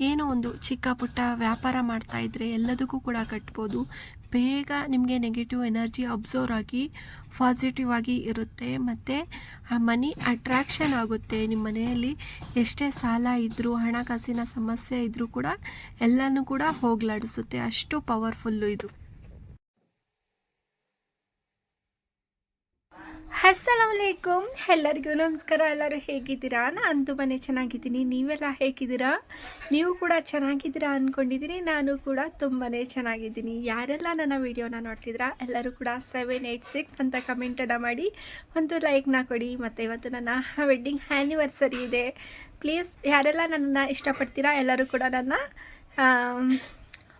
ಏನೋ ಒಂದು ಚಿಕ್ಕ ಪುಟ್ಟ ವ್ಯಾಪಾರ ಮಾಡ್ತಾ ಇದ್ರೆ ಎಲ್ಲದಕ್ಕೂ ಕೂಡ ಕಟ್ಬೋದು. ಬೇಗ ನಿಮಗೆ ನೆಗೆಟಿವ್ ಎನರ್ಜಿ ಅಬ್ಸರ್ವ್ ಆಗಿ ಪಾಸಿಟಿವ್ ಆಗಿ ಇರುತ್ತೆ. ಮತ್ತು ಆ ಮನಿ ಅಟ್ರಾಕ್ಷನ್ ಆಗುತ್ತೆ ನಿಮ್ಮ ಮನೆಯಲ್ಲಿ. ಎಷ್ಟೇ ಸಾಲ ಇದ್ದರೂ ಹಣಕಾಸಿನ ಸಮಸ್ಯೆ ಇದ್ದರೂ ಕೂಡ ಎಲ್ಲನೂ ಕೂಡ ಹೋಗ್ಲಾಡಿಸುತ್ತೆ. ಅಷ್ಟು ಪವರ್ಫುಲ್ಲು ಇದು. ಅಸ್ಸಲಾಮಲೈಕುಮ್ ಎಲ್ಲರಿಗೂ ನಮಸ್ಕಾರ, ಎಲ್ಲರೂ ಹೇಗಿದ್ದೀರಾ? ನಾನು ತುಂಬಾ ಚೆನ್ನಾಗಿದ್ದೀನಿ. ನೀವೆಲ್ಲ ಹೇಗಿದ್ದೀರಾ? ನೀವು ಕೂಡ ಚೆನ್ನಾಗಿದ್ದೀರಾ ಅಂದ್ಕೊಂಡಿದ್ದೀನಿ ನಾನು ಕೂಡ ತುಂಬಾ ಚೆನ್ನಾಗಿದ್ದೀನಿ. ಯಾರೆಲ್ಲ ನನ್ನ ವೀಡಿಯೋನ ನೋಡ್ತಿದ್ದೀರಾ, ಎಲ್ಲರೂ ಕೂಡ ಸೆವೆನ್ ಏಯ್ಟ್ ಸಿಕ್ಸ್ ಅಂತ ಕಮೆಂಟನ್ನು ಮಾಡಿ, ಒಂದು ಲೈಕ್ನ ಕೊಡಿ. ಮತ್ತು ಇವತ್ತು ನನ್ನ ವೆಡ್ಡಿಂಗ್ ಆ್ಯನಿವರ್ಸರಿ ಇದೆ. ಪ್ಲೀಸ್ ಯಾರೆಲ್ಲ ನನ್ನನ್ನು ಇಷ್ಟಪಡ್ತೀರಾ, ಎಲ್ಲರೂ ಕೂಡ ನನ್ನ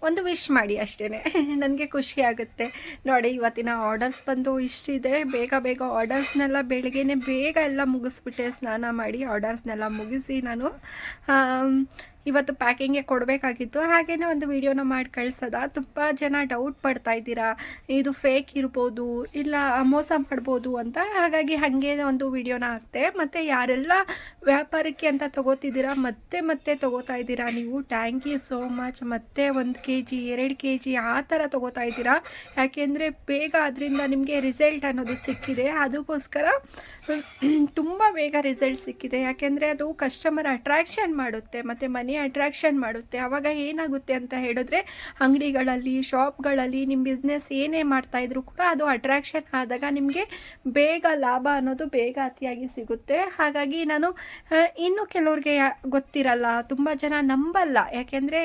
ಒಂದು ವಿಶ್ ಮಾಡಿ ಅಷ್ಟೇ ನನಗೆ ಖುಷಿ ಆಗುತ್ತೆ. ನೋಡಿ, ಇವತ್ತಿನ ಆರ್ಡರ್ಸ್ ಬಂದು ಇಷ್ಟಿದೆ. ಬೇಗ ಬೇಗ ಆರ್ಡರ್ಸ್ನೆಲ್ಲ ಬೆಳಗ್ಗೆನೆ ಬೇಗ ಎಲ್ಲ ಮುಗಿಸ್ಬಿಟ್ಟೆ. ಸ್ನಾನ ಮಾಡಿ ಆರ್ಡರ್ಸ್ನೆಲ್ಲ ಮುಗಿಸಿ ನಾನು ಇವತ್ತು ಪ್ಯಾಕಿಂಗ್ಗೆ ಕೊಡಬೇಕಾಗಿತ್ತು. ಹಾಗೆಯೇ ಒಂದು ವಿಡಿಯೋನ ಮಾಡಿ ಕಳ್ಸೋದ. ತುಂಬ ಜನ ಡೌಟ್ ಪಡ್ತಾ ಇದ್ದೀರಾ. ಇದು ಫೇಕ್ ಇರ್ಬೋದು, ಇಲ್ಲ ಮೋಸ ಮಾಡ್ಬೋದು ಅಂತ. ಹಾಗಾಗಿ ಹಾಗೆ ಒಂದು ವಿಡಿಯೋನ ಹಾಕ್ತೆ. ಮತ್ತು ಯಾರೆಲ್ಲ ವ್ಯಾಪಾರಕ್ಕೆ ಅಂತ ತೊಗೋತಿದ್ದೀರಾ, ಮತ್ತೆ ಮತ್ತೆ ತಗೋತಾ ಇದ್ದೀರಾ ನೀವು? ಥ್ಯಾಂಕ್ ಯು ಸೋ ಮಚ್ ಮತ್ತೆ ಒಂದು ಕೆ ಜಿ ಎರಡು ಕೆ ಜಿ ಆ ಥರ ತಗೋತಾ ಇದ್ದೀರಾ. ಯಾಕೆಂದರೆ ಬೇಗ ಅದರಿಂದ ನಿಮಗೆ ರಿಸಲ್ಟ್ ಅನ್ನೋದು ಸಿಕ್ಕಿದೆ. ಅದಕ್ಕೋಸ್ಕರ ತುಂಬ ಬೇಗ ರಿಸಲ್ಟ್ ಸಿಕ್ಕಿದೆ. ಯಾಕೆಂದರೆ ಅದು ಕಸ್ಟಮರ್ ಅಟ್ರಾಕ್ಷನ್ ಮಾಡುತ್ತೆ, ಮತ್ತು ಮನಿ ಅಟ್ರಾಕ್ಷನ್ ಮಾಡುತ್ತೆ. ಆವಾಗ ಏನಾಗುತ್ತೆ ಅಂತ ಹೇಳಿದ್ರೆ, ಅಂಗಡಿಗಳಲ್ಲಿ ಶಾಪ್ಗಳಲ್ಲಿ ನಿಮ್ಮ ಬಿಸ್ನೆಸ್ ಏನೇ ಮಾಡ್ತಾ ಇದ್ರೂ ಕೂಡ ಅದು ಅಟ್ರಾಕ್ಷನ್ ಆದಾಗ ನಿಮಗೆ ಬೇಗ ಲಾಭ ಅನ್ನೋದು ಬೇಗ ಅತಿಯಾಗಿ ಸಿಗುತ್ತೆ. ಹಾಗಾಗಿ ನಾನು ಇನ್ನು ಕೆಲವ್ರಿಗೆ ಗೊತ್ತಿರಲ್ಲ, ತುಂಬ ಜನ ನಂಬಲ್ಲ. ಯಾಕೆಂದರೆ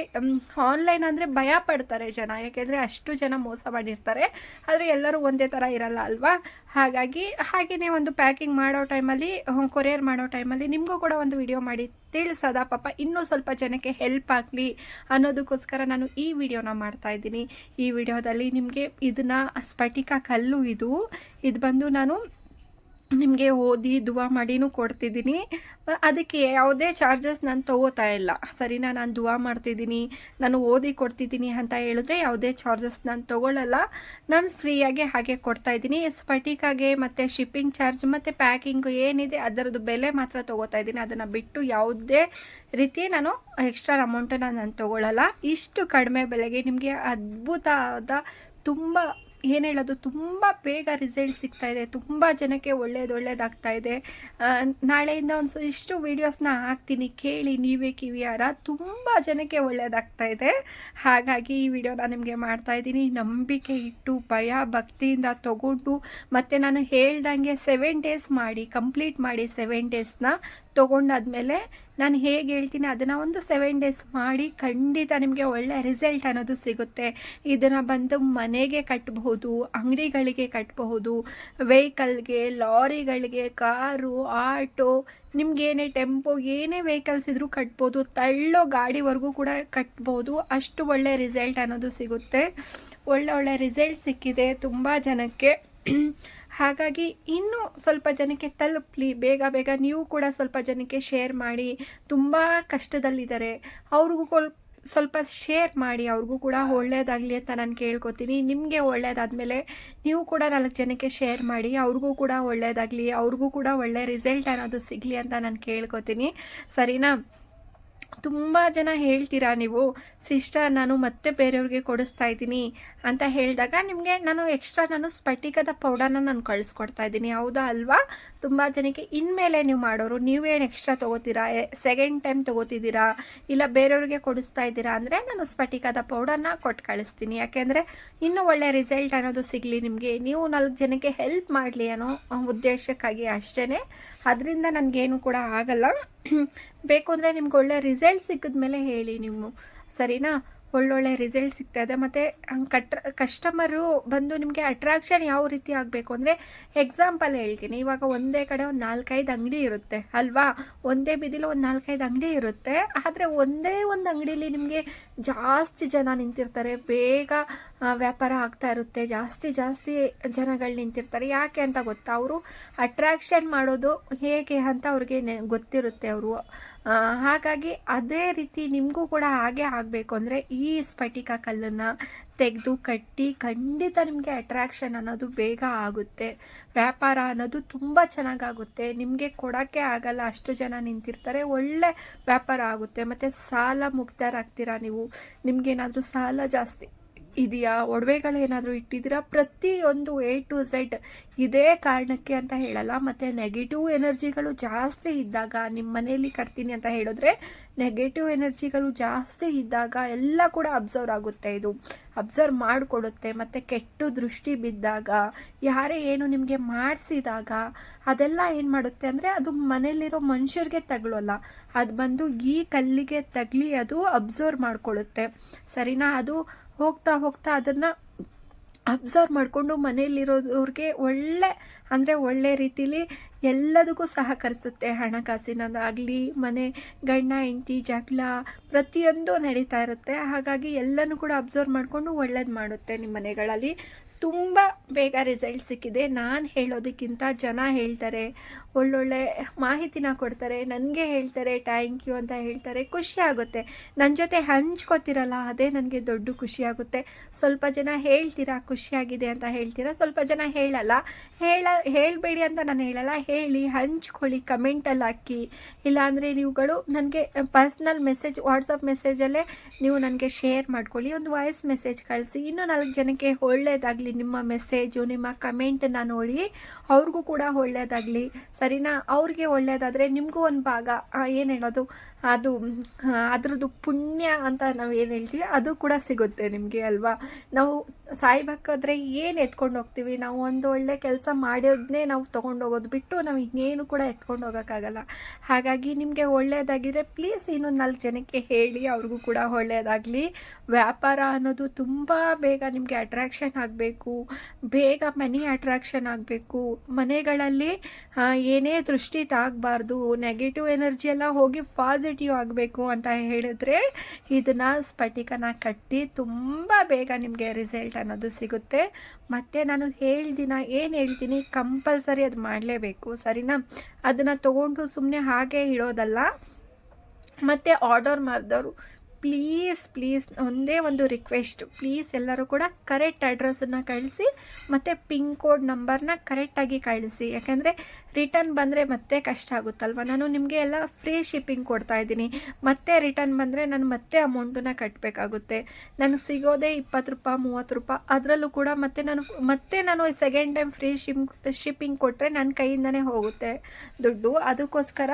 ಆನ್ಲೈನ್ ಅಂದರೆ ಭಯ ಪಡ್ತಾರೆ ಜನ. ಯಾಕೆಂದರೆ ಅಷ್ಟು ಜನ ಮೋಸ ಮಾಡಿರ್ತಾರೆ. ಆದರೆ ಎಲ್ಲರೂ ಒಂದೇ ಥರ ಇರಲ್ಲ ಅಲ್ವಾ? ಹಾಗಾಗಿ ಹಾಗೆಯೇ ಒಂದು ಪ್ಯಾಕಿಂಗ್ ಮಾಡೋ ಟೈಮಲ್ಲಿ ಕೊರಿಯರ್ ಮಾಡೋ ಟೈಮಲ್ಲಿ ನಿಮಗೂ ಕೂಡ ಒಂದು ವಿಡಿಯೋ ಮಾಡಿ ತಿಳಿಸೋದ? ಪಾಪ ಇನ್ನೂ ಸ್ವಲ್ಪ ಜನಕ್ಕೆ ಹೆಲ್ಪ್ ಆಗಲಿ ಅನ್ನೋದಕ್ಕೋಸ್ಕರ ನಾನು ಈ ವಿಡಿಯೋನ ಮಾಡ್ತಾ ಇದ್ದೀನಿ. ಈ ವಿಡಿಯೋದಲ್ಲಿ ನಿಮಗೆ ಇದನ್ನ ಸ್ಫಟಿಕ ಕಲ್ಲು ಇದು. ಇದು ಬಂದು ನಾನು ನಿಮಗೆ ಓದಿ ದುವಾ ಮಾಡಿನೂ ಕೊಡ್ತಿದ್ದೀನಿ. ಅದಕ್ಕೆ ಯಾವುದೇ ಚಾರ್ಜಸ್ ನಾನು ತೊಗೋತಾ ಇಲ್ಲ. ಸರಿನಾ, ನಾನು ದುವಾ ಮಾಡ್ತಿದ್ದೀನಿ, ನಾನು ಓದಿ ಕೊಡ್ತಿದ್ದೀನಿ ಅಂತ ಹೇಳಿದ್ರೆ ಯಾವುದೇ ಚಾರ್ಜಸ್ ನಾನು ತೊಗೊಳ್ಳಲ್ಲ ನಾನು ಫ್ರೀಯಾಗಿ ಹಾಗೆ ಕೊಡ್ತಾ ಇದ್ದೀನಿ. ಸ್ಫಟಿಕಾಗೆ ಮತ್ತು ಶಿಪ್ಪಿಂಗ್ ಚಾರ್ಜ್ ಮತ್ತು ಪ್ಯಾಕಿಂಗ್ ಏನಿದೆ ಅದರದ್ದು ಬೆಲೆ ಮಾತ್ರ ತೊಗೋತಾ ಇದ್ದೀನಿ. ಅದನ್ನು ಬಿಟ್ಟು ಯಾವುದೇ ರೀತಿ ನಾನು ಎಕ್ಸ್ಟ್ರಾ ಅಮೌಂಟನ್ನು ನಾನು ತೊಗೊಳ್ಳಲ್ಲ ಇಷ್ಟು ಕಡಿಮೆ ಬೆಲೆಗೆ ನಿಮಗೆ ಅದ್ಭುತವಾದ ತುಂಬ ಏನು ಹೇಳೋದು, ತುಂಬ ಬೇಗ ರಿಸಲ್ಟ್ ಸಿಗ್ತಾ ಇದೆ, ತುಂಬ ಜನಕ್ಕೆ ಒಳ್ಳೇದು ಒಳ್ಳೇದಾಗ್ತಾ ಇದೆ. ನಾಳೆಯಿಂದ ಒಂದು ಇಷ್ಟು ವೀಡಿಯೋಸ್ನ ಹಾಕ್ತೀನಿ, ಕೇಳಿ, ನೀವೇ ಕಿವಿಯಾರ, ತುಂಬ ಜನಕ್ಕೆ ಒಳ್ಳೇದಾಗ್ತಾ ಇದೆ. ಹಾಗಾಗಿ ಈ ವಿಡಿಯೋನ ನಿಮಗೆ ಮಾಡ್ತಾ ಇದ್ದೀನಿ. ನಂಬಿಕೆ ಇಟ್ಟು, ಭಯ, ಭಕ್ತಿಯಿಂದ ತಗೊಂಡು, ಮತ್ತು ನಾನು ಹೇಳ್ದಂಗೆ ಸೆವೆನ್ ಡೇಸ್ ಮಾಡಿ ಕಂಪ್ಲೀಟ್ ಮಾಡಿ ಸೆವೆನ್ ಡೇಸ್ನ ತೊಗೊಂಡಾದ್ಮೇಲೆ ನಾನು ಹೇಗೆ ಹೇಳ್ತೀನಿ, ಅದನ್ನು ಒಂದು ಸೆವೆನ್ ಡೇಸ್ ಮಾಡಿ ಖಂಡಿತ ನಿಮಗೆ ಒಳ್ಳೆ ರಿಸಲ್ಟ್ ಅನ್ನೋದು ಸಿಗುತ್ತೆ. ಇದನ್ನು ಬಂದು ಮನೆಗೆ ಕಟ್ಟಬಹುದು ಅಂಗಡಿಗಳಿಗೆ ಕಟ್ಟಬಹುದು ವೆಹಿಕಲ್ಗೆ ಲಾರಿಗಳಿಗೆ, ಕಾರು, ಆಟೋ ನಿಮ್ಗೇನೇ ಟೆಂಪೋ ಏನೇ ವೆಹಿಕಲ್ಸ್ ಇದ್ರೂ ಕಟ್ಬೋದು, ತಳ್ಳೋ ಗಾಡಿವರೆಗೂ ಕೂಡ ಕಟ್ಬೋದು, ಅಷ್ಟು ಒಳ್ಳೆ ರಿಸಲ್ಟ್ ಅನ್ನೋದು ಸಿಗುತ್ತೆ. ಒಳ್ಳೆ ಒಳ್ಳೆ ರಿಸಲ್ಟ್ ಸಿಕ್ಕಿದೆ ತುಂಬ ಜನಕ್ಕೆ. ಹಾಗಾಗಿ ಇನ್ನೂ ಸ್ವಲ್ಪ ಜನಕ್ಕೆ ತಲುಪಲಿ, ಬೇಗ ಬೇಗ ನೀವು ಕೂಡ ಸ್ವಲ್ಪ ಜನಕ್ಕೆ ಶೇರ್ ಮಾಡಿ, ತುಂಬ ಕಷ್ಟದಲ್ಲಿದ್ದಾರೆ. ಅವ್ರಿಗೂ ಸ್ವಲ್ಪ ಶೇರ್ ಮಾಡಿ, ಅವ್ರಿಗೂ ಕೂಡ ಒಳ್ಳೆಯದಾಗಲಿ ಅಂತ ನಾನು ಕೇಳ್ಕೊತೀನಿ. ನಿಮಗೆ ಒಳ್ಳೇದಾದ್ಮೇಲೆ ನೀವು ಕೂಡ ನಾಲ್ಕು ಜನಕ್ಕೆ ಶೇರ್ ಮಾಡಿ, ಅವ್ರಿಗೂ ಕೂಡ ಒಳ್ಳೆಯದಾಗಲಿ ಅವ್ರಿಗೂ ಕೂಡ ಒಳ್ಳೆ ರಿಸಲ್ಟ್ ಅನ್ನೋದು ಸಿಗಲಿ ಅಂತ ನಾನು ಕೇಳ್ಕೊತೀನಿ. ಸರಿನಾ? ತುಂಬ ಜನ ಹೇಳ್ತೀರಾ ನೀವು, ಸಿಸ್ಟರ್, ನಾನು ಮತ್ತೆ ಬೇರೆಯವ್ರಿಗೆ ಕೊಡಿಸ್ತಾ ಇದ್ದೀನಿ ಅಂತ ಹೇಳಿದಾಗ ನಿಮಗೆ ನಾನು ಎಕ್ಸ್ಟ್ರಾ ನಾನು ಸ್ಫಟಿಕದ ಪೌಡರ್ನ ನಾನು ಕಳಿಸ್ಕೊಡ್ತಾ ಇದ್ದೀನಿ. ಹೌದಾ ಅಲ್ವಾ? ತುಂಬ ಜನಕ್ಕೆ ಇನ್ಮೇಲೆ ನೀವು ಮಾಡೋರು, ನೀವೇನು ಎಕ್ಸ್ಟ್ರಾ ತೊಗೋತೀರಾ? ಸೆಕೆಂಡ್ ಟೈಮ್ ತೊಗೋತಿದ್ದೀರಾ? ಇಲ್ಲ ಬೇರೆಯವ್ರಿಗೆ ಕೊಡಿಸ್ತಾ ಇದ್ದೀರಾ ಅಂದರೆ ನಾನು ಸ್ಫಟಿಕದ ಪೌಡರ್ನ ಕೊಟ್ಟು ಕಳಿಸ್ತೀನಿ. ಯಾಕೆಂದರೆ ಇನ್ನೂ ಒಳ್ಳೆ ರಿಸಲ್ಟ್ ಅನ್ನೋದು ಸಿಗಲಿ ನಿಮಗೆ. ನೀವು ನಾಲ್ಕು ಜನಕ್ಕೆ ಹೆಲ್ಪ್ ಮಾಡಲಿ ಅನ್ನೋ ಉದ್ದೇಶಕ್ಕಾಗಿ ಅಷ್ಟೇ ಅದರಿಂದ ನನಗೇನು ಕೂಡ ಆಗಲ್ಲ. ಬೇಕು ಅಂದರೆ ನಿಮ್ಗೆ ಒಳ್ಳೆ ರಿಸಲ್ಟ್ ಸಿಕ್ಕಿದ ಮೇಲೆ ಹೇಳಿ ನೀವು. ಸರಿನಾ? ಒಳ್ಳೊಳ್ಳೆ ರಿಸಲ್ಟ್ ಸಿಗ್ತಾ ಇದೆ. ಮತ್ತು ಕಟ್ ಕಸ್ಟಮರು ಬಂದು ನಿಮಗೆ ಅಟ್ರಾಕ್ಷನ್ ಯಾವ ರೀತಿ ಆಗಬೇಕು ಅಂದರೆ ಎಕ್ಸಾಂಪಲ್ ಹೇಳ್ತೀನಿ. ಇವಾಗ ಒಂದೇ ಕಡೆ ಒಂದು ನಾಲ್ಕೈದು ಅಂಗಡಿ ಇರುತ್ತೆ, ಅಲ್ವಾ? ಒಂದೇ ಬೀದಿಲಿ ಒಂದು ನಾಲ್ಕೈದು ಅಂಗಡಿ ಇರುತ್ತೆ. ಆದರೆ ಒಂದೇ ಒಂದು ಅಂಗಡೀಲಿ ನಿಮಗೆ ಜಾಸ್ತಿ ಜನ ನಿಂತಿರ್ತಾರೆ. ಬೇಗ ವ್ಯಾಪಾರ ಆಗ್ತಾ ಇರುತ್ತೆ. ಜಾಸ್ತಿ ಜಾಸ್ತಿ ಜನಗಳು ನಿಂತಿರ್ತಾರೆ. ಯಾಕೆ ಅಂತ ಗೊತ್ತಾ? ಅವರು ಅಟ್ರಾಕ್ಷನ್ ಮಾಡೋದು ಹೇಗೆ ಅಂತ ಅವ್ರಿಗೆ ಗೊತ್ತಿರುತ್ತೆ ಅವರು. ಹಾಗಾಗಿ ಅದೇ ರೀತಿ ನಿಮಗೂ ಕೂಡ ಹಾಗೆ ಆಗಬೇಕು ಅಂದರೆ ಈ ಸ್ಫಟಿಕ ಕಲ್ಲನ್ನು ತೆಗೆದು ಕಟ್ಟಿ ಖಂಡಿತ ನಿಮಗೆ ಅಟ್ರಾಕ್ಷನ್ ಅನ್ನೋದು ಬೇಗ ಆಗುತ್ತೆ. ವ್ಯಾಪಾರ ಅನ್ನೋದು ತುಂಬ ಚೆನ್ನಾಗಾಗುತ್ತೆ. ನಿಮಗೆ ಕೊಡೋಕ್ಕೆ ಆಗಲ್ಲ ಅಷ್ಟು ಜನ ನಿಂತಿರ್ತಾರೆ. ಒಳ್ಳೆ ವ್ಯಾಪಾರ ಆಗುತ್ತೆ. ಮತ್ತು ಸಾಲ ಮುಕ್ತರಾಗ್ತೀರಾ ನೀವು? ನಿಮಗೇನಾದರೂ ಸಾಲ ಜಾಸ್ತಿ ಇದೆಯಾ? ಒಡವೆಗಳೇನಾದರೂ ಇಟ್ಟಿದ್ದೀರಾ? ಪ್ರತಿಯೊಂದು ಎ ಟು ಝೆಡ್ ಇದೇ ಕಾರಣಕ್ಕೆ ಅಂತ ಹೇಳಲ್ಲ. ಮತ್ತು ನೆಗೆಟಿವ್ ಎನರ್ಜಿಗಳು ಜಾಸ್ತಿ ಇದ್ದಾಗ ನಿಮ್ಮ ಮನೆಯಲ್ಲಿ ಕಟ್ತೀನಿ ಅಂತ ಹೇಳಿದ್ರೆ ನೆಗೆಟಿವ್ ಎನರ್ಜಿಗಳು ಜಾಸ್ತಿ ಇದ್ದಾಗ ಎಲ್ಲ ಕೂಡ ಅಬ್ಸರ್ವ್ ಆಗುತ್ತೆ ಇದು. ಅಬ್ಸರ್ವ್ ಮಾಡಿಕೊಡುತ್ತೆ ಮತ್ತು ಕೆಟ್ಟು ದೃಷ್ಟಿ ಬಿದ್ದಾಗ, ಯಾರೇ ಏನು ನಿಮಗೆ ಮಾಡಿಸಿದಾಗ, ಅದೆಲ್ಲ ಏನು ಮಾಡುತ್ತೆ ಅಂದರೆ ಅದು ಮನೆಯಲ್ಲಿರೋ ಮನುಷ್ಯರಿಗೆ ತಗೊಳ್ಳಲ್ಲ ಅದು ಬಂದು ಈ ಕಲ್ಲಿಗೆ ತಗಲಿ, ಅದು ಅಬ್ಸರ್ವ್ ಮಾಡಿಕೊಳ್ಳುತ್ತೆ. ಸರಿನಾ? ಅದು ಹೋಗ್ತಾ ಹೋಗ್ತಾ ಅದನ್ನು ಅಬ್ಸರ್ವ್ ಮಾಡಿಕೊಂಡು ಮನೆಯಲ್ಲಿರೋದವ್ರಿಗೆ ಒಳ್ಳೆ ಅಂದರೆ ಒಳ್ಳೆ ರೀತಿಲಿ ಎಲ್ಲದಕ್ಕೂ ಸಹಕರಿಸುತ್ತೆ ಹಣಕಾಸಿನದಾಗಲಿ ಮನೆ, ಗಂಡ, ಹೆಂಡತಿ, ಜಗಳ ಪ್ರತಿಯೊಂದು ನಡೀತಾ ಇರುತ್ತೆ. ಹಾಗಾಗಿ ಎಲ್ಲನೂ ಕೂಡ ಅಬ್ಸರ್ವ್ ಮಾಡಿಕೊಂಡು ಒಳ್ಳೇದು ಮಾಡುತ್ತೆ ನಿಮ್ಮ ಮನೆಗಳಲ್ಲಿ. ತುಂಬ ಬೇಗ ರಿಸಲ್ಟ್ ಸಿಕ್ಕಿದೆ. ನಾನು ಹೇಳೋದಕ್ಕಿಂತ ಜನ ಹೇಳ್ತಾರೆ, ಒಳ್ಳೊಳ್ಳೆ ಮಾಹಿತಿನ ಕೊಡ್ತಾರೆ, ನನಗೆ ಹೇಳ್ತಾರೆ ಥ್ಯಾಂಕ್ ಯು ಅಂತ ಹೇಳ್ತಾರೆ, ಖುಷಿ ಆಗುತ್ತೆ. ನನ್ನ ಜೊತೆ ಹಂಚ್ಕೋತಿರಲ್ಲ, ಅದೇ ನನಗೆ ದೊಡ್ಡ ಖುಷಿಯಾಗುತ್ತೆ ಸ್ವಲ್ಪ ಜನ ಹೇಳ್ತೀರಾ, ಖುಷಿಯಾಗಿದೆ ಅಂತ ಹೇಳ್ತೀರಾ, ಸ್ವಲ್ಪ ಜನ ಹೇಳಲ್ಲ. ಹೇಳ ಹೇಳಬೇಡಿ ಅಂತ ನಾನು ಹೇಳಲ್ಲ. ಹೇಳಿ, ಹಂಚ್ಕೊಳ್ಳಿ ಕಮೆಂಟಲ್ಲಿ ಹಾಕಿ. ಇಲ್ಲಾಂದರೆ ನೀವುಗಳು ನನಗೆ ಪರ್ಸ್ನಲ್ ಮೆಸೇಜ್ ವಾಟ್ಸಪ್ ಮೆಸೇಜಲ್ಲೇ ನೀವು ನನಗೆ ಶೇರ್ ಮಾಡ್ಕೊಳ್ಳಿ. ಒಂದು ವಾಯ್ಸ್ ಮೆಸೇಜ್ ಕಳಿಸಿ. ಇನ್ನೂ ನಾಲ್ಕು ಜನಕ್ಕೆ ಒಳ್ಳೆಯದಾಗಲಿ ನಿಮ್ಮ ಮೆಸೇಜು ನಿಮ್ಮ ಕಮೆಂಟನ್ನ ನೋಡಿ. ಅವ್ರಿಗೂ ಕೂಡ ಒಳ್ಳೆಯದಾಗಲಿ ಸರಿನಾ? ಅವ್ರಿಗೆ ಒಳ್ಳೆಯದಾದರೆ ನಿಮಗೂ ಒಂದು ಭಾಗ. ಏನು ಹೇಳೋದು? ಅದು ಅದರದ್ದು ಪುಣ್ಯ ಅಂತ ನಾವು ಏನು ಹೇಳ್ತೀವಿ, ಅದು ಕೂಡ ಸಿಗುತ್ತೆ ನಿಮಗೆ ಅಲ್ವಾ? ನಾವು ಸಾಯ್ಬೇಕಾದ್ರೆ ಏನು ಎತ್ಕೊಂಡು ಹೋಗ್ತೀವಿ? ನಾವು ಒಂದು ಒಳ್ಳೆ ಕೆಲಸ ಮಾಡೋದನ್ನೇ ನಾವು ತೊಗೊಂಡು ಹೋಗೋದು ಬಿಟ್ಟು ನಾವು ಇನ್ನೇನು ಕೂಡ ಎತ್ಕೊಂಡು ಹೋಗೋಕ್ಕಾಗಲ್ಲ. ಹಾಗಾಗಿ ನಿಮಗೆ ಒಳ್ಳೆಯದಾಗಿದ್ರೆ ಪ್ಲೀಸ್ ಇನ್ನೊಂದು ನಾಲ್ಕು ಜನಕ್ಕೆ ಹೇಳಿ, ಅವ್ರಿಗೂ ಕೂಡ ಒಳ್ಳೆಯದಾಗಲಿ ವ್ಯಾಪಾರ ಅನ್ನೋದು ತುಂಬ ಬೇಗ ನಿಮಗೆ ಅಟ್ರಾಕ್ಷನ್ ಆಗಬೇಕು. ಬೇಗ ಮನಿ ಅಟ್ರಾಕ್ಷನ್ ಆಗಬೇಕು. ಮನೆಗಳಲ್ಲಿ ಏನೇ ದೃಷ್ಟಿ ತಾಗಬಾರ್ದು. ನೆಗೆಟಿವ್ ಎನರ್ಜಿ ಎಲ್ಲ ಹೋಗಿ ಪಾಸಿಟಿವ್ ಆಗಬೇಕು ಅಂತ ಹೇಳಿದ್ರೆ, ಇದನ್ನ ಸ್ಫಟಿಕನ ಕಟ್ಟಿ ತುಂಬ ಬೇಗ ನಿಮಗೆ ರಿಸಲ್ಟ್ ಅನ್ನೋದು ಸಿಗುತ್ತೆ. ಮತ್ತು ನಾನು ಹೇಳ್ದಿನ ಏನು ಹೇಳ್ತೀನಿ ಕಂಪಲ್ಸರಿ ಅದು ಮಾಡಲೇಬೇಕು, ಸರಿನಾ? ಅದನ್ನು ತೊಗೊಂಡು ಸುಮ್ಮನೆ ಹಾಗೆ ಇಡೋದಲ್ಲ. ಮತ್ತು ಆರ್ಡರ್ ಮಾಡಿದವರು ಪ್ಲೀಸ್ ಪ್ಲೀಸ್ ಒಂದೇ ಒಂದು ರಿಕ್ವೆಸ್ಟ್ ಪ್ಲೀಸ್ ಎಲ್ಲರೂ ಕೂಡ ಕರೆಕ್ಟ್ ಅಡ್ರೆಸ್ಸನ್ನು ಕಳಿಸಿ, ಮತ್ತು ಪಿನ್ ಕೋಡ್ ನಂಬರ್ನ ಕರೆಕ್ಟಾಗಿ ಕಳಿಸಿ. ಯಾಕೆಂದರೆ ರಿಟರ್ನ್ ಬಂದರೆ ಮತ್ತೆ ಕಷ್ಟ ಆಗುತ್ತಲ್ವ? ನಾನು ನಿಮಗೆ ಎಲ್ಲ ಫ್ರೀ ಶಿಪ್ಪಿಂಗ್ ಕೊಡ್ತಾ ಇದ್ದೀನಿ. ಮತ್ತೆ ರಿಟರ್ನ್ ಬಂದರೆ ನಾನು ಮತ್ತೆ ಅಮೌಂಟನ್ನ ಕಟ್ಟಬೇಕಾಗುತ್ತೆ ನನಗೆ ಸಿಗೋದೇ ಇಪ್ಪತ್ತು ರೂಪಾಯಿ, ಮೂವತ್ತು ರೂಪಾಯಿ. ಅದರಲ್ಲೂ ಕೂಡ ಮತ್ತೆ ನಾನು ಮತ್ತೆ ನಾನು ಸೆಕೆಂಡ್ ಟೈಮ್ ಫ್ರೀ ಶಿಮ್ ಶಿಪ್ಪಿಂಗ್ ಕೊಟ್ಟರೆ ನನ್ನ ಕೈಯಿಂದನೇ ಹೋಗುತ್ತೆ ದುಡ್ಡು. ಅದಕ್ಕೋಸ್ಕರ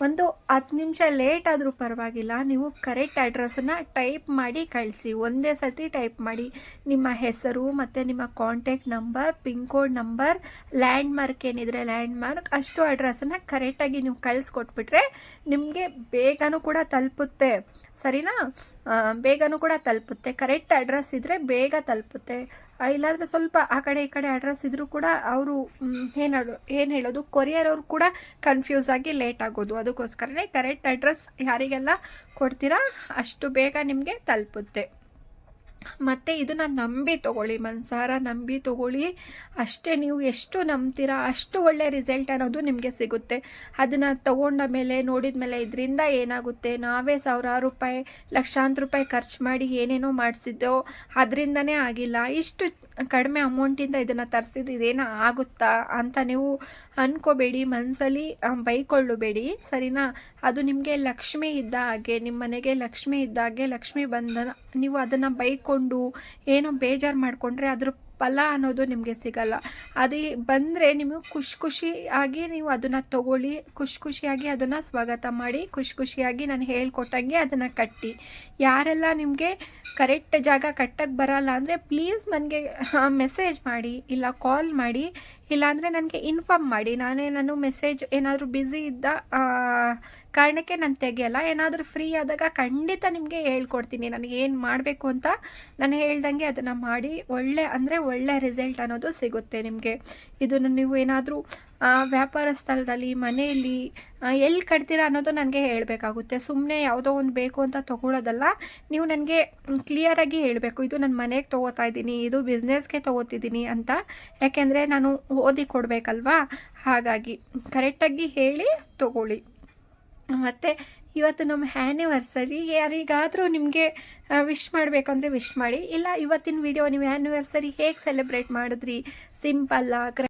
ಒಂದು ಹತ್ತು ನಿಮಿಷ ಲೇಟ್ ಆದರೂ ಪರವಾಗಿಲ್ಲ. ನೀವು ಕರೆಕ್ಟ್ ಅಡ್ರೆಸ್ಸನ್ನು ಟೈಪ್ ಮಾಡಿ ಕಳಿಸಿ. ಒಂದೇ ಸತಿ ಟೈಪ್ ಮಾಡಿ. ನಿಮ್ಮ ಹೆಸರು ಮತ್ತು ನಿಮ್ಮ contact number pin code number landmark ಏನಿದ್ರೆ land ಅಷ್ಟು ಅಡ್ರೆಸ್ಸನ್ನು ಕರೆಕ್ಟಾಗಿ ನೀವು ಕಳಿಸ್ಕೊಟ್ಬಿಟ್ರೆ ನಿಮಗೆ ಬೇಗನೂ ಕೂಡ ತಲುಪುತ್ತೆ. ಸರಿನಾ? ಬೇಗನೂ ಕೂಡ ತಲುಪುತ್ತೆ. ಕರೆಕ್ಟ್ ಅಡ್ರೆಸ್ ಇದ್ದರೆ ಬೇಗ ತಲುಪುತ್ತೆ. ಇಲ್ಲಾಂದ್ರೆ ಸ್ವಲ್ಪ ಆ ಕಡೆ ಈ ಕಡೆ ಅಡ್ರೆಸ್ ಇದ್ದರೂ ಕೂಡ ಅವರು ಏನು ಏನು ಹೇಳೋದು? ಕೊರಿಯರ್ ಅವರು ಕೂಡ ಕನ್ಫ್ಯೂಸ್ ಆಗಿ ಲೇಟ್ ಆಗೋದು. ಅದಕ್ಕೋಸ್ಕರನೇ ಕರೆಕ್ಟ್ ಅಡ್ರೆಸ್ ಯಾರಿಗೆಲ್ಲ ಕೊಡ್ತೀರಾ ಅಷ್ಟು ಬೇಗ ನಿಮಗೆ ತಲುಪುತ್ತೆ. ಮತ್ತು ಇದನ್ನು ನಂಬಿ ತಗೊಳ್ಳಿ ಮನ್ಸಾರ, ನಂಬಿ ತಗೊಳ್ಳಿ. ಅಷ್ಟೇ ನೀವು ಎಷ್ಟು ನಂಬ್ತೀರಾ, ಅಷ್ಟು ಒಳ್ಳೆ ರಿಸಲ್ಟ್ ಅನ್ನೋದು ನಿಮಗೆ ಸಿಗುತ್ತೆ. ಅದನ್ನು ತಗೊಂಡ ಮೇಲೆ, ನೋಡಿದ ಮೇಲೆ ಇದರಿಂದ ಏನಾಗುತ್ತೆ? ನಾವೇ ಸಾವಿರಾರು ರೂಪಾಯಿ, ಲಕ್ಷಾಂತರ ರೂಪಾಯಿ ಖರ್ಚು ಮಾಡಿ ಏನೇನೋ ಮಾಡಿಸಿದ್ದೋ, ಅದರಿಂದನೇ ಆಗಿಲ್ಲ. ಇಷ್ಟು ಕಡಿಮೆ ಅಮೌಂಟಿಂದ ಇದನ್ನು ತರಿಸಿದ್ದು ಇದೇನೋ ಆಗುತ್ತಾ ಅಂತ ನೀವು ಅನ್ಕೋಬೇಡಿ. ಮನಸ್ಸಲ್ಲಿ ಬೈಕೊಳ್ಳಬೇಡಿ. ಸರಿನಾ? ಅದು ನಿಮಗೆ ಲಕ್ಷ್ಮಿ ಇದ್ದ ಹಾಗೆ ನಿಮ್ಮ ಮನೆಗೆ ಲಕ್ಷ್ಮಿ ಇದ್ದ ಹಾಗೆ ಲಕ್ಷ್ಮಿ ಬಂದ, ನೀವು ಅದನ್ನು ಬೈಕೊಂಡು ಏನೋ ಬೇಜಾರು ಮಾಡಿಕೊಂಡ್ರೆ ಅದ್ರ ಫಲ ಅನ್ನೋದು ನಿಮಗೆ ಸಿಗಲ್ಲ. ಅದು ಬಂದರೆ ನೀವು ಖುಷಿ ಖುಷಿಯಾಗಿ ನೀವು ಅದನ್ನು ತಗೊಳ್ಳಿ, ಖುಷಿ ಖುಷಿಯಾಗಿ ಅದನ್ನು ಸ್ವಾಗತ ಮಾಡಿ, ಖುಷಿ ಖುಷಿಯಾಗಿ ನಾನು ಹೇಳ್ಕೊಟ್ಟಂಗೆ ಅದನ್ನು ಕಟ್ಟಿ. ಯಾರೆಲ್ಲ ನಿಮಗೆ ಕರೆಕ್ಟ್ ಜಾಗ ಕಟ್ಟಕ್ಕೆ ಬರಲ್ಲ ಅಂದರೆ ಪ್ಲೀಸ್ ನನಗೆ ಮೆಸೇಜ್ ಮಾಡಿ, ಇಲ್ಲ ಕಾಲ್ ಮಾಡಿ ಇಲ್ಲಾಂದರೆ ನನಗೆ ಇನ್ಫಾರ್ಮ್ ಮಾಡಿ. ನಾನೇ ನಾನು ಮೆಸೇಜ್ ಏನಾದರೂ ಬ್ಯುಸಿ ಇದ್ದ ಕಾರಣಕ್ಕೆ ನಾನು ತೆಗೆಯಲ್ಲ. ಏನಾದರೂ ಫ್ರೀ ಆದಾಗ ಖಂಡಿತ ನಿಮಗೆ ಹೇಳ್ಕೊಡ್ತೀನಿ. ನನಗೆ ಏನು ಮಾಡಬೇಕು ಅಂತ ನಾನು ಹೇಳ್ದಂಗೆ ಅದನ್ನು ಮಾಡಿ. ಒಳ್ಳೆ ಅಂದರೆ ಒಳ್ಳೆ ರಿಸಲ್ಟ್ ಅನ್ನೋದು ಸಿಗುತ್ತೆ ನಿಮಗೆ. ಇದನ್ನು ನೀವು ಏನಾದರೂ ವ್ಯಾಪಾರ ಸ್ಥಳದಲ್ಲಿ, ಮನೆಯಲ್ಲಿ ಎಲ್ಲಿ ಕಟ್ತೀರಾ ಅನ್ನೋದು ನನಗೆ ಹೇಳಬೇಕಾಗುತ್ತೆ. ಸುಮ್ಮನೆ ಯಾವುದೋ ಒಂದು ಬೇಕು ಅಂತ ತೊಗೊಳೋದಲ್ಲ, ನೀವು ನನಗೆ ಕ್ಲಿಯರಾಗಿ ಹೇಳಬೇಕು. ಇದು ನನ್ನ ಮನೆಗೆ ತೊಗೋತಾ ಇದ್ದೀನಿ, ಇದು ಬಿಸ್ನೆಸ್ಗೆ ತೊಗೋತಿದ್ದೀನಿ ಅಂತ. ಯಾಕೆಂದರೆ ನಾನು ಓದಿ ಕೊಡಬೇಕಲ್ವಾ? ಹಾಗಾಗಿ ಕರೆಕ್ಟಾಗಿ ಹೇಳಿ ತೊಗೊಳ್ಳಿ. ಮತ್ತು ಇವತ್ತು ನಮ್ಮ ಆ್ಯನಿವರ್ಸರಿ ಯಾರಿಗಾದರೂ ನಿಮಗೆ ವಿಶ್ ಮಾಡಬೇಕಂದ್ರೆ ವಿಶ್ ಮಾಡಿ. ಇಲ್ಲ, ಇವತ್ತಿನ ವಿಡಿಯೋ ನೀವು ಆ್ಯನಿವರ್ಸರಿ ಹೇಗೆ ಸೆಲೆಬ್ರೇಟ್ ಮಾಡಿದ್ರಿ? ಸಿಂಪಲ್ಲ